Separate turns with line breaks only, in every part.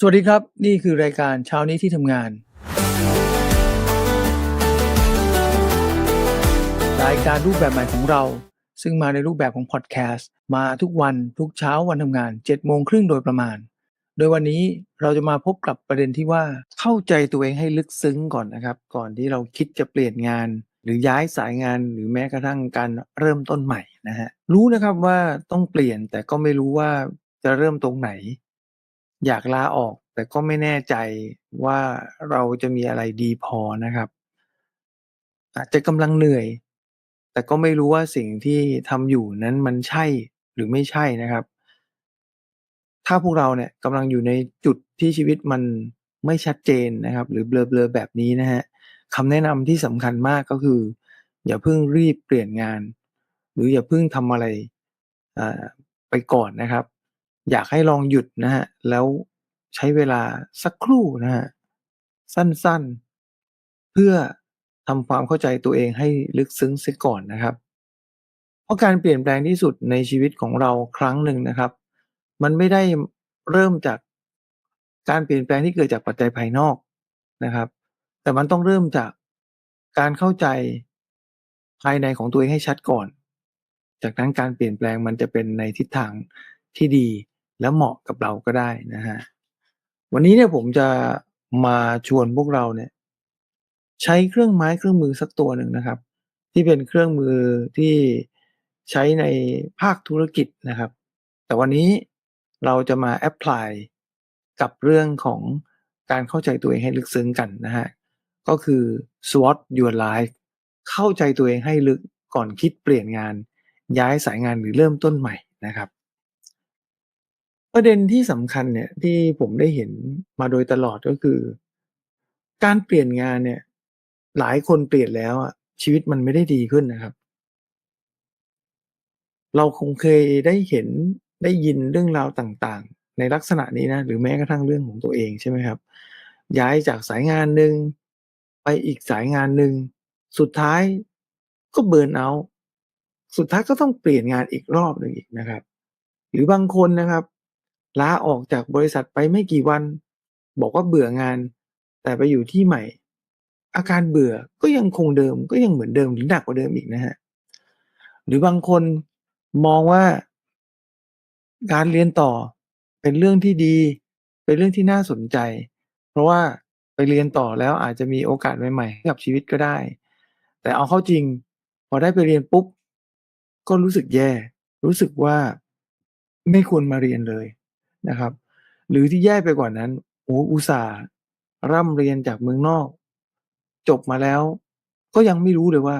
สวัสดีครับ นี่คือรายการเช้านี้ที่ทำงาน รายการรูปแบบใหม่ของเรา ซึ่งมาในรูปแบบของพอดแคสต์มาทุกวันทุกเช้าวันทำงาน7โมงครึ่งโดยประมาณ โดยวันนี้เราจะมาพบกับประเด็นที่ว่าเข้าใจตัวเองให้ลึกซึ้งก่อนนะครับ ก่อนที่เราคิดจะเปลี่ยนงาน หรือย้ายสายงานหรือแม้กระทั่งการเริ่มต้นใหม่นะฮะรู้นะครับว่าต้องเปลี่ยนแต่ก็ไม่รู้ว่าจะเริ่มตรงไหน อยากลาออก แต่ก็ไม่แน่ใจว่าเราจะมีอะไรดีพอนะครับ อาจจะกำลังเหนื่อย แต่ก็ไม่รู้ว่าสิ่งที่ทำอยู่นั้นมันใช่หรือไม่ใช่นะครับ ถ้าพวกเราเนี่ยกำลังอยู่ในจุดที่ชีวิตมันไม่ชัดเจนนะครับ หรือเบลอๆแบบนี้นะฮะคำแนะนำที่สำคัญมากก็คือ อย่าเพิ่งรีบเปลี่ยนงาน หรืออย่าเพิ่งทำอะไรอ่าไปก่อนนะครับ อยากให้ลองหยุดนะฮะ แล้วใช้เวลาสักครู่นะฮะ สั้นๆ เพื่อทำความเข้าใจตัวเองให้ลึกซึ้งเสียก่อนนะครับ เพราะการเปลี่ยนแปลงที่สุดในชีวิตของเราครั้งหนึ่งนะครับ มันไม่ได้เริ่มจากการเปลี่ยนแปลงที่เกิดจากปัจจัยภายนอกนะครับ แต่มันต้องเริ่มจากการเข้าใจภายในของตัวเองให้ชัดก่อน จากนั้นการเปลี่ยนแปลงมันจะเป็นในทิศทางที่ดี และเหมาะกับเราก็ได้นะฮะวันนี้เนี่ยผมจะมาชวนพวกเราเนี่ย ใช้เครื่องไม้เครื่องมือสักตัวหนึ่งนะครับ ที่เป็นเครื่องมือที่ใช้ในภาคธุรกิจนะครับ แต่วันนี้เราจะมาแอพพลายกับเรื่องของการเข้าใจตัวเองให้ลึกซึ้งกันนะฮะก็คือ SWOT your life เข้าใจตัวเองให้ลึกก่อนคิดเปลี่ยนงาน ย้ายสายงานหรือเริ่มต้นใหม่นะครับ ประเด็นที่สำคัญเนี่ยที่ผมได้เห็นมาโดยตลอดก็คือ การเปลี่ยนงานเนี่ย หลายคนเปลี่ยนแล้วอะชีวิตมันไม่ได้ดีขึ้นนะครับ เราคงเคยได้เห็นได้ยินเรื่องราวต่างๆ ในลักษณะนี้นะหรือแม้กระทั่งเรื่องของตัวเองใช่ไหมครับ ย้ายจากสายงานหนึ่งไปอีกสายงานหนึ่งสุดท้ายก็เบิร์นเอาสุดท้ายก็ต้องเปลี่ยนงานอีกรอบหนึ่งอีกนะครับ หรือบางคนนะครับ ลาออกจากบริษัทไปไม่กี่วัน บอกว่าเบื่องาน แต่ไปอยู่ที่ใหม่ อาการเบื่อก็ยังคงเดิมก็ยังเหมือนเดิมหรือหนักกว่าเดิมอีกนะฮะหรือบางคนมองว่า การเรียนต่อเป็นเรื่องที่ดี เป็นเรื่องที่น่าสนใจ เพราะว่าไปเรียนต่อแล้วอาจจะมีโอกาสใหม่ๆให้กับชีวิตก็ได้ แต่เอาเข้าจริง พอได้ไปเรียนปุ๊บก็รู้สึกแย่ รู้สึกว่าไม่ควรมาเรียนเลย นะครับ หรือที่แย่ไปกว่านั้นโอ้อุตส่าห์ร่ำเรียนจากเมืองนอก จบมาแล้ว ก็ยังไม่รู้เลยว่า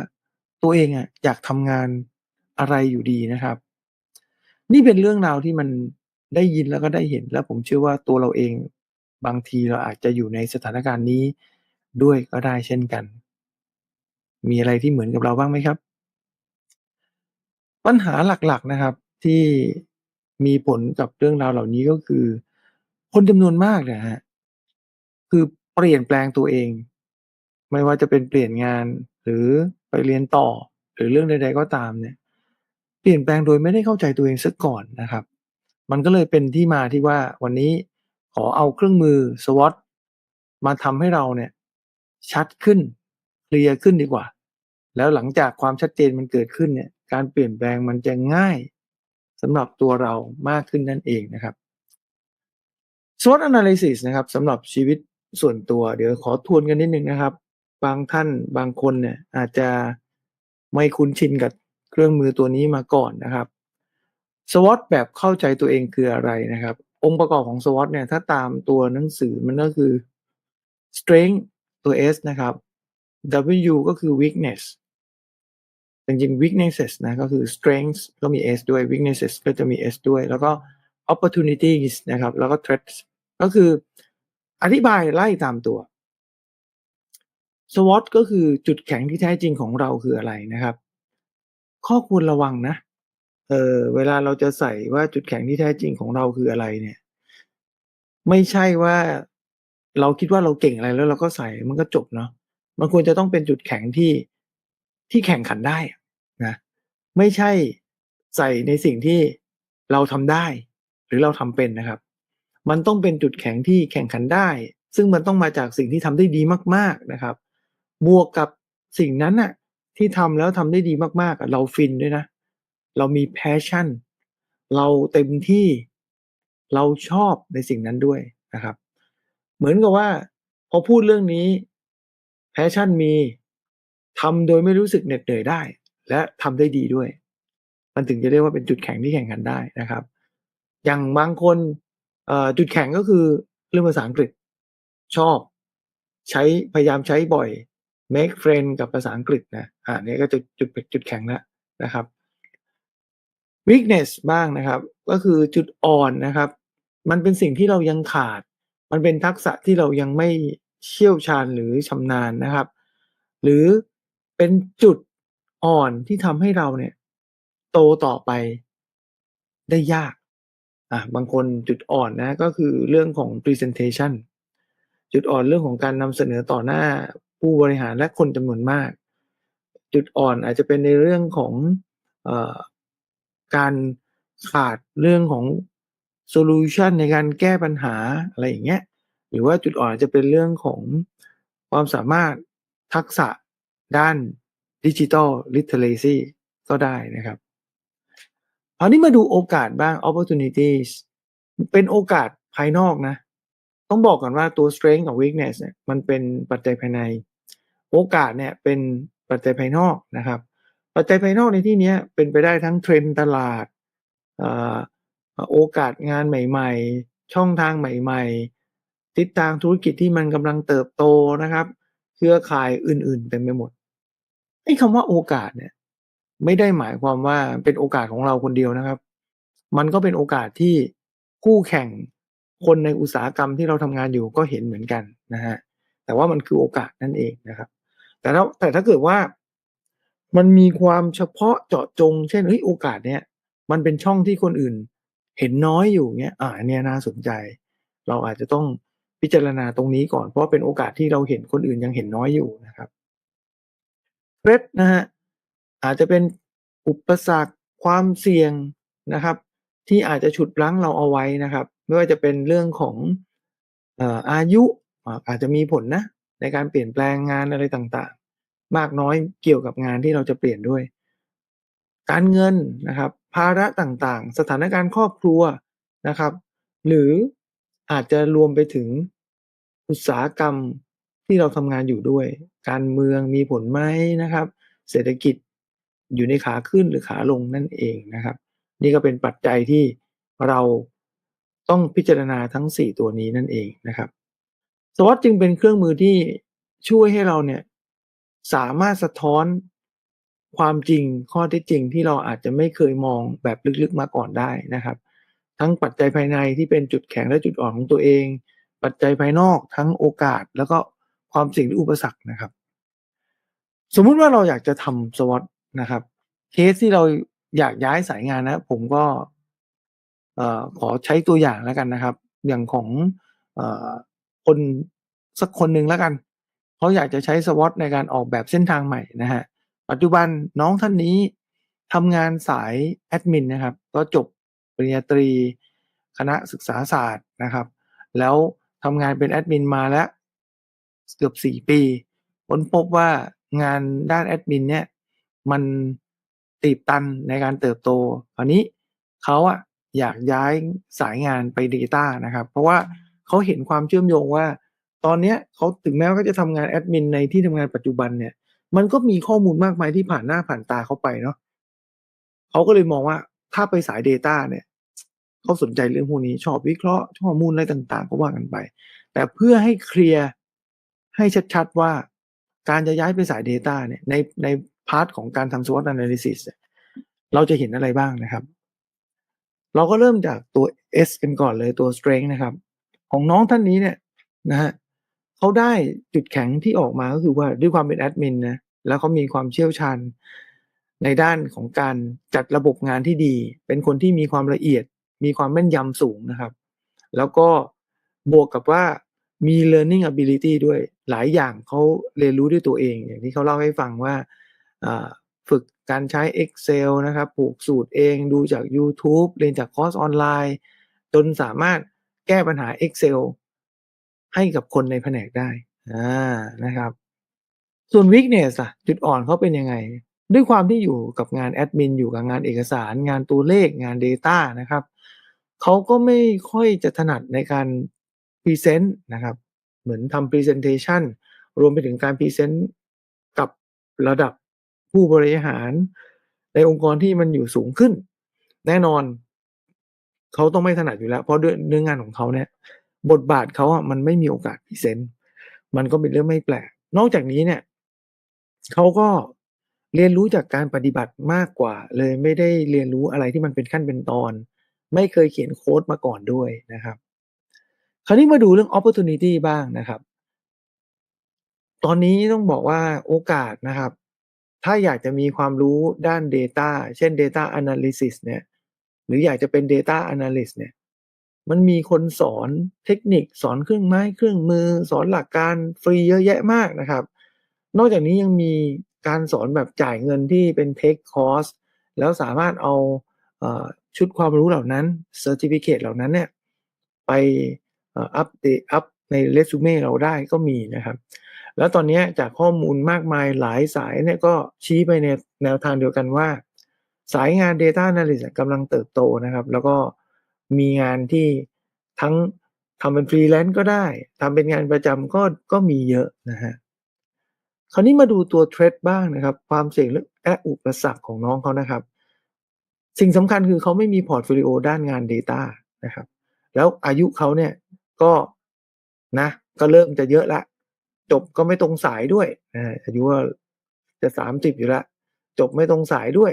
ตัวเองอะอยากทำงานอะไรอยู่ดีนะครับ นี่เป็นเรื่องราวที่มันได้ยินแล้วก็ได้เห็นแล้วผมเชื่อว่าตัวเราเองบางทีเราอาจจะอยู่ในสถานการณ์นี้ด้วยก็ได้เช่นกัน มีอะไรที่เหมือนกับเราบ้างไหมครับ ปัญหาหลักๆนะครับที่ มีผลกับเรื่องราวเหล่านี้ก็คือ คนจำนวนมากนี่ยฮะคือเปลี่ยนแปลงตัวเอง ไม่ว่าจะเป็นเปลี่ยนงานหรือไปเรียนต่อ หรือเรื่องใด ๆ ก็ตามเนี่ย เปลี่ยนแปลงโดยไม่ได้เข้าใจตัวเองซะก่อนนะครับ มันก็เลยเป็นที่มาที่ว่าวันนี้ขอเอาเครื่องมือ SWOT มาทำให้เราเนี่ย ชัดขึ้นเคลียร์ขึ้นดีกว่า แล้วหลังจากความชัดเจนมันเกิดขึ้นเนี่ย การเปลี่ยนแปลงมันจะง่าย สำหรับตัวเรามากขึ้นนั่นเองนะครับ SWOT analysis นะครับสำหรับชีวิตส่วนตัว เดี๋ยวขอทวนกันนิดนึงนะครับ บางท่านบางคนเนี่ยอาจจะไม่คุ้นชินกับเครื่องมือตัวนี้มาก่อนนะครับ SWOT แบบเข้าใจตัวเองคืออะไรนะครับ องค์ประกอบของ SWOT เนี่ยถ้าตามตัวหนังสือมันก็คือ strength ตัว S นะครับ W ก็คือ weakness จริงๆ weaknesses นะก็คือ strengths ก็มี S ด้วย weaknesses ก็จะมี S ด้วย แล้วก็ opportunities นะครับ แล้วก็ threats ก็คืออธิบายไล่ตามตัว SWOT ก็คือจุดแข็งที่แท้จริงของเราคืออะไรนะครับ ข้อควรระวังนะเออเวลาเราจะใส่ว่าจุดแข็งที่แท้จริงของเราคืออะไรเนี่ย ไม่ใช่ว่าเราคิดว่าเราเก่งอะไรแล้วเราก็ใส่มันก็จบเนาะมันควรจะต้องเป็นจุดแข็งที่ ที่แข่งขันได้นะไม่ใช่ใส่ในสิ่งที่เราทำได้ หรือเราทำเป็นนะครับ มันต้องเป็นจุดแข็งที่แข่งขันได้ ซึ่งมันต้องมาจากสิ่งที่ทำได้ดีมาก ๆนะครับ บวกกับสิ่งนั้นน่ะที่ทำแล้วทำได้ดีมากๆเราฟินด้วยนะ เรามี passion เราเต็มที่เราชอบในสิ่งนั้นด้วยนะครับ เหมือนกับว่า พอพูดเรื่องนี้ passion มี ทำโดยไม่รู้สึกเหน็ดเหนื่อยได้ และทำได้ดีด้วย มันถึงจะเรียกว่าเป็นจุดแข็งที่แข่งขันได้นะครับ อย่างบางคนจุดแข็งก็คือเรื่องภาษาอังกฤษชอบ ใช้พยายามใช้บ่อย make friend กับภาษาอังกฤษนะอ่านี่ก็จุดจุดจุดแข็งแล้วนะครับ weakness บ้างนะครับ ก็คือจุดอ่อนนะครับ มันเป็นสิ่งที่เรายังขาด มันเป็นทักษะที่เรายังไม่เชี่ยวชาญหรือชำนาญนะครับ หรือ เป็นจุดอ่อนที่ทำให้เราเนี่ย โตต่อไปได้ยาก อ่าบางคนจุดอ่อนนะ ก็คือเรื่องของ presentation จุดอ่อนเรื่องของการนำเสนอต่อหน้าผู้บริหารและคนจำนวนมาก จุดอ่อนอาจจะเป็นในเรื่องของออการขาดเรื่องของโซลูชันในการแก้ปัญหาอะไรอย่างเงี้ย หรือว่าจุดอ่อนอาจจะเป็นเรื่องของความสามารถทักษะ ด้าน Digital Literacy ก็ได้นะครับคราวนี้มาดูโอกาสบ้าง opportunities เป็นโอกาสภายนอกนะ ต้องบอกก่อนว่าตัว strength กับ weakness เนี่ยมันเป็นปัจจัยภายใน โอกาสเนี่ยเป็นปัจจัยภายนอกนะครับ ปัจจัยภายนอกในที่นี้เป็นไปได้ทั้ง trend ตลาดอ่าโอกาสงานใหม่ ๆ ช่องทางใหม่ ๆ ทิศทางธุรกิจที่มันกำลังเติบโตนะครับ เครือข่ายอื่นๆเต็มไปหมด ไอ้คำว่าโอกาสเนี่ย ไม่ได้หมายความว่าเป็นโอกาสของเราคนเดียวนะครับ มันก็เป็นโอกาสที่คู่แข่งคนในอุตสาหกรรมที่เราทำงานอยู่ก็เห็นเหมือนกันนะครับแต่ว่ามันคือโอกาสนั่นเองนะครับ แต่ถ้าแต่ถ้าเกิดว่ามันมีความเฉพาะเจาะจง เช่นเฮ้ยโอกาสเนี้ยมันเป็นช่องที่คนอื่น เห็นน้อยอยู่เงี้ยอ่าเนี้ยน่าสนใจ เราอาจจะต้องพิจารณาตรงนี้ก่อนเพราะเป็นโอกาสที่เราเห็นคนอื่นยังเห็นน้อยอยู่นะครับ threat นะครับอาจจะเป็นอุปสรรคความเสี่ยงนะครับ ที่อาจจะฉุดรั้งเราเอาไว้นะครับ ไม่ว่าจะเป็นเรื่องของอายุอาจจะมีผลนะในการเปลี่ยนแปลงงานอะไรต่างๆ มากน้อยเกี่ยวกับงานที่เราจะเปลี่ยนด้วย การเงินนะครับ ภาระต่างๆ สถานการณ์ครอบครัวนะครับ หรืออาจจะรวมไปถึงอุตสาหกรรม ที่เราทำงานอยู่ด้วย การเมืองมีผลไหมนะครับ เศรษฐกิจอยู่ในขาขึ้นหรือขาลงนั่นเองนะครับ นี่ก็เป็นปัจจัยที่เราต้องพิจารณาทั้ง 4 ตัวนี้นั่นเองนะครับ SWOT จึงเป็นเครื่องมือที่ช่วยให้เราเนี่ยสามารถสะท้อนความจริงข้อเท็จจริงที่เราอาจจะไม่เคยมองแบบลึกๆมาก่อนได้นะครับ ทั้งปัจจัยภายในที่เป็นจุดแข็งและจุดอ่อนของตัวเอง ปัจจัยภายนอกทั้งโอกาสแล้วก็ ความเสี่ยงหรืออุปสรรคนะครับ สมมุติว่าเราอยากจะทำ SWOT นะครับ เคสที่เราอยากย้ายสายงานนะ ผมก็เอ่อขอใช้ตัวอย่างแล้วกันนะครับ อย่างของเอ่อคนสักคนหนึ่งแล้วกันเขาอยากจะใช้ SWOT ในการออกแบบเส้นทางใหม่นะครับปัจจุบันน้องท่านนี้ทำงานสายแอดมินนะครับ ก็จบปริญญาตรีคณะศึกษาศาสตร์นะครับ แล้วทำงานเป็นแอดมินมาแล้ว เกือบ4ปีค้นพบว่างานด้านแอดมินเนี่ยมันตีบตันในการเติบโตคราวนี้เขาอะอยากย้ายสายงานไป Data นะครับ เพราะว่าเขาเห็นความเชื่อมโยงว่า ตอนเนี้ยเขาถึงแม้ว่าเขาจะทำงานแอดมินในที่ทำงานปัจจุบันเนี่ย มันก็มีข้อมูลมากมายที่ผ่านหน้าผ่านตาเขาไปเนาะเขาก็เลยมองว่าถ้าไปสาย Data เนี่ยเขาสนใจเรื่องพวกนี้ชอบวิเคราะห์ข้อมูลอะไรต่างๆ ก็ว่ากันไป แต่เพื่อให้เคลียร์ ให้ชัดๆว่าการจะย้ายไปสาย Data เนี่ยในในพาร์ตของการทำ SWOT Analysis เนี่ยเราจะเห็นอะไรบ้างนะครับ เราก็เริ่มจากตัว S กันก่อนเลยตัว Strength นะครับ ของน้องท่านนี้เนี่ยนะครับเขาได้จุดแข็งที่ออกมาก็คือว่าด้วยความเป็นแอดมินนะแล้วเขามีความเชี่ยวชาญในด้านของการจัดระบบงานที่ดี เป็นคนที่มีความละเอียด มีความแม่นยำสูงนะครับ แล้วก็บวกกับว่า มี learning ability ด้วยหลายอย่างเขาเรียนรู้ด้วยตัวเอง อย่างที่เขาเล่าให้ฟังว่าฝึกการใช้ Excel นะครับผูกสูตรเองดูจากยูทูบเรียนจากคอร์สออนไลน์ จนสามารถแก้ปัญหา Excel ให้กับคนในแผนกได้นะครับ ส่วน Weakness ่ะจุดอ่อนเขาเป็นยังไง?ด้วยความที่อยู่กับงานแอดมินอยู่กับงานเอกสารงานตัวเลขงาน Data นะครับเขาก็ไม่ค่อยจะถนัดในการ รีเซนต์นะครับ เหมือนทำ presentation รวมไปถึงการพรีเซนต์กับระดับผู้บริหาร ในองค์กรที่มันอยู่สูงขึ้น แน่นอนเขาต้องไม่ถนัดอยู่แล้ว เพราะด้วยเนื้องานของเขาเนี่ยบทบาทเขาอะมันไม่มีโอกาสพรีเซนต์มันก็เป็นเรื่องไม่แปลก นอกจากนี้เนี่ยเขาก็เรียนรู้จากการปฏิบัติมากกว่า เลยไม่ได้เรียนรู้อะไรที่มันเป็นขั้นเป็นตอน ไม่เคยเขียนโค้ดมาก่อนด้วยนะครับ คราวนี้มาดูเรื่อง opportunity บ้างนะครับ ตอนนี้ต้องบอกว่าโอกาสนะครับ ถ้าอยากจะมีความรู้ด้าน Data เช่น Data Analysis เนี่ย หรืออยากจะเป็น Data Analyst เนี่ย มันมีคนสอนเทคนิคสอนเครื่องไม้เครื่องมือ สอนหลักการฟรีเยอะแยะมากนะครับ นอกจากนี้ยังมีการสอนแบบจ่ายเงินที่เป็น Take Course แล้วสามารถเอาชุดความรู้เหล่านั้นเซอร์ทิฟิเคตเหล่านั้นเนี่ยไป อัปเดตอัปในเรซูเม่เราได้ก็มีนะครับ แล้วตอนนี้จากข้อมูลมากมายหลายสายเนี่ยก็ชี้ไปในแนวทางเดียวกันว่า สายงาน Data Analyst อะกำลังเติบโตนะครับ แล้วก็มีงานที่ทั้งทำเป็น Freelance ก็ได้ทำเป็นงานประจำก็ก็มีเยอะนะครับคราวนี้มาดูตัว Threat บ้างนะครับ ความเสี่ยงและอุปสรรคของน้องเขานะครับ สิ่งสำคัญคือเขาไม่มีพอร์ตโฟลิโอด้านงาน Data นะครับ แล้วอายุเขาเนี่ย ก็นะ ก็เริ่มจะเยอะแล้วจบก็ไม่ตรงสายด้วยอาอายุก็จะ30อยู่แล้วจบไม่ตรงสายด้วย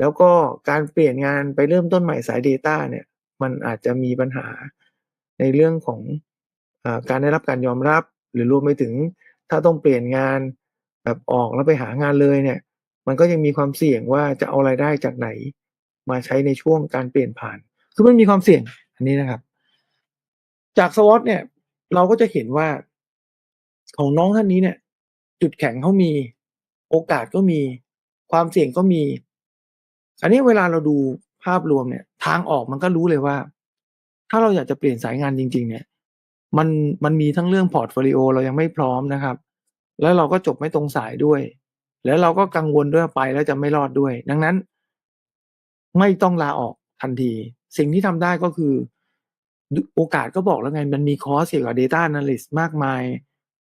แล้วก็การเปลี่ยนงานไปเริ่มต้นใหม่สาย Data เนี่ย มันอาจจะมีปัญหาในเรื่องของอการได้รับการยอมรับ หรือรวมไปถึงถ้าต้องเปลี่ยนงานแบบออกแล้วไปหางานเลยเนี่ย มันก็ยังมีความเสี่ยงว่าจะเอารายได้จากไหน มาใช้ในช่วงการเปลี่ยนผ่าน คือมันมีความเสี่ยงอันนี้นะครับ จาก SWOT เนี่ย เราก็จะเห็นว่าของน้องท่านนี้เนี่ย จุดแข็งเขามี โอกาสก็มี ความเสี่ยงก็มี อันนี้เวลาเราดูภาพรวมเนี่ย ทางออกมันก็รู้เลยว่า ถ้าเราอยากจะเปลี่ยนสายงานจริง ๆ เนี่ย มันมันมีทั้งเรื่องพอร์ตโฟลิโอเรายังไม่พร้อมนะครับ แล้วเราก็จบไม่ตรงสายด้วย แล้วเราก็กังวลด้วยไปแล้วจะไม่รอดด้วย ดังนั้น ไม่ต้องลาออกทันที สิ่งที่ทำได้ก็คือ โอกาสก็บอกแล้วไง มันมีคอร์สเกี่ยวกับ Data Analyst มากมาย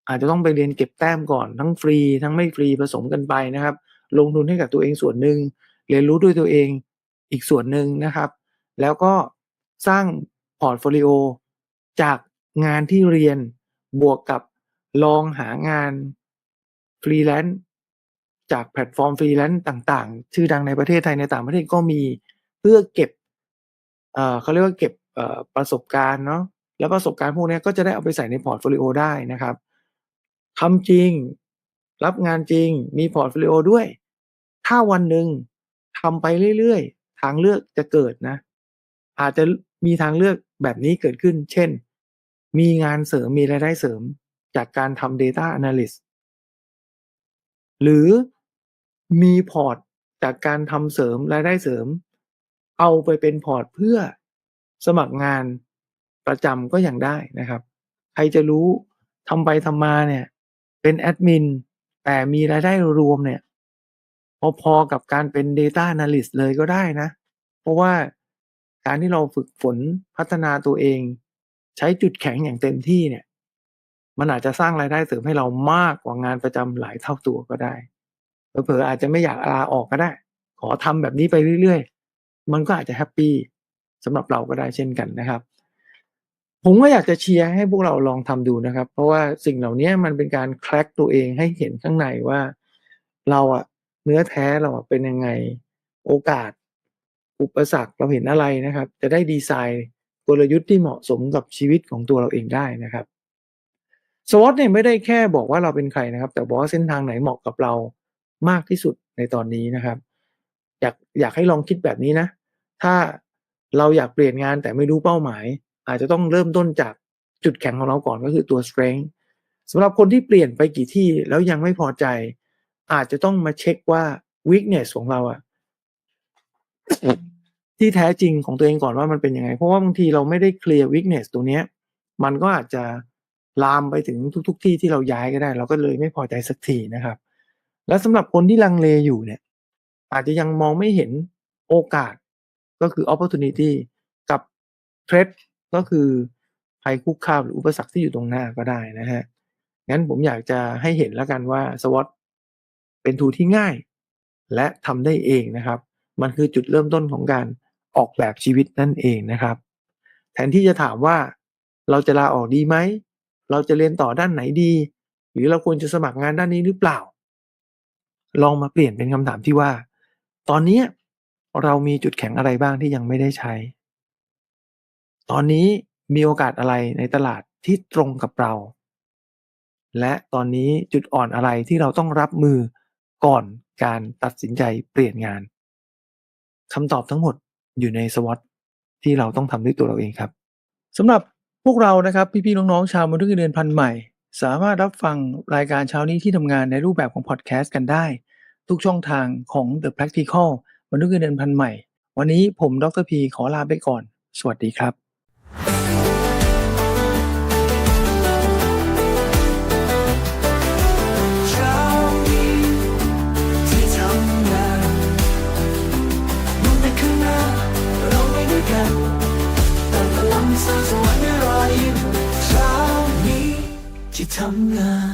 อาจจะต้องไปเรียนเก็บแต้มก่อนทั้งฟรี ทั้งไม่ฟรีผสมกันไปนะครับ ลงทุนให้กับตัวเองส่วนหนึ่งเรียนรู้ด้วยตัวเองอีกส่วนหนึ่งนะครับ แล้วก็สร้างพอร์ตโฟลิโอจากงานที่เรียนบวกกับลองหางาน Freelance จากแพลตฟอร์ม Freelance ต่าง ๆ ชื่อดังในประเทศไทยในต่างประเทศก็มีเพื่อเก็บเออเขาเรียกว่าเก็บ ประสบการณ์เนาะแล้วประสบการณ์พวกนี้ก็จะได้เอาไปใส่ในพอร์ตโฟลิโอได้นะครับทำจริง รับงานจริงมีพอร์ตโฟลิโอด้วย ถ้าวันหนึ่งทำไปเรื่อยๆ ทางเลือกจะเกิดนะ อาจจะมีทางเลือกแบบนี้เกิดขึ้น เช่น มีงานเสริมมีรายได้เสริมจากการทำ Data Analyst หรือมีพอร์ตจากการทำเสริมรายได้เสริม เอาไปเป็นพอร์ตเพื่อ สมัครงานประจำก็ยังได้นะครับ ใครจะรู้ทำไปทำมาเนี่ย เป็นแอดมินแต่มีรายได้รวมเนี่ย พอๆกับการเป็น Data Analyst เลยก็ได้นะ เพราะว่าการที่เราฝึกฝนพัฒนาตัวเอง ใช้จุดแข็งอย่างเต็มที่เนี่ย มันอาจจะสร้างรายได้เสริมให้เรามากกว่างานประจำหลายเท่าตัวก็ได้เผลอๆอาจจะไม่อยากลาออกก็ได้ ขอทำแบบนี้ไปเรื่อยๆ มันก็อาจจะแฮปปี้ สำหรับเราก็ได้เช่นกันนะครับ ผมก็อยากจะเชียร์ให้พวกเราลองทำดูนะครับ เพราะว่าสิ่งเหล่านี้มันเป็นการแคร็กตัวเองให้เห็นข้างในว่า เราอะเนื้อแท้เราเป็นยังไงโอกาส อุปสรรคเราเห็นอะไรนะครับ จะได้ดีไซน์กลยุทธ์ที่เหมาะสมกับชีวิตของตัวเราเองได้นะครับ SWOT เนี่ยไม่ได้แค่บอกว่าเราเป็นใครนะครับ แต่บอกว่าเส้นทางไหนเหมาะกับเรามากที่สุดในตอนนี้นะครับ อยากอยากให้ลองคิดแบบนี้นะ ถ้า เราอยากเปลี่ยนงานแต่ไม่รู้เป้าหมาย อาจจะต้องเริ่มต้นจากจุดแข็งของเราก่อนก็คือตัว strength สำหรับคนที่เปลี่ยนไปกี่ที่แล้วยังไม่พอใจ อาจจะต้องมาเช็กว่า weakness ของเราอะที่แท้จริงของตัวเองก่อนว่ามันเป็นยังไง เพราะว่าบางทีเราไม่ได้เคลียร์ weakness ตรงเนี้ย มันก็อาจจะลามไปถึงทุก ๆ ที่ที่เราย้ายก็ได้ เราก็เลยไม่พอใจสักทีนะครับ แล้วสำหรับคนที่ลังเลอยู่เนี่ย อาจจะยังมองไม่เห็นโอกาส ก็คือ opportunity กับ threat ก็คือภัยคุกคามหรืออุปสรรคที่อยู่ตรงหน้าก็ได้นะครับงั้นผมอยากจะให้เห็นแล้วกันว่า SWOT เป็น tool ที่ง่าย และทำได้เองนะครับ มันคือจุดเริ่มต้นของการออกแบบชีวิตนั่นเองนะครับ แทนที่จะถามว่าเราจะลาออกดีไหม เราจะเรียนต่อด้านไหนดี หรือเราควรจะสมัครงานด้านนี้หรือเปล่า ลองมาเปลี่ยนเป็นคำถามที่ว่า ตอนนี้ เรามีจุดแข็งอะไรบ้างที่ยังไม่ได้ใช้ ตอนนี้มีโอกาสอะไรในตลาดที่ตรงกับเรา และตอนนี้จุดอ่อนอะไรที่เราต้องรับมือก่อนการตัดสินใจเปลี่ยนงานคำตอบทั้งหมดอยู่ใน SWOT ที่เราต้องทำด้วยตัวเราเองครับสำหรับพวกเรานะครับพี่ๆน้องๆชาวมนุษย์เงินเดือนพันใหม่ สามารถรับฟังรายการเช้านี้ที่ทำงานในรูปแบบของพอดแคสต์กันได้ ทุกช่องทางของ The Practical มนุษย์เงินเดือนพันใหม่ วันนี้ผมดรพีขอลาไปก่อน สวัสดีครับ
ที่ทำงาน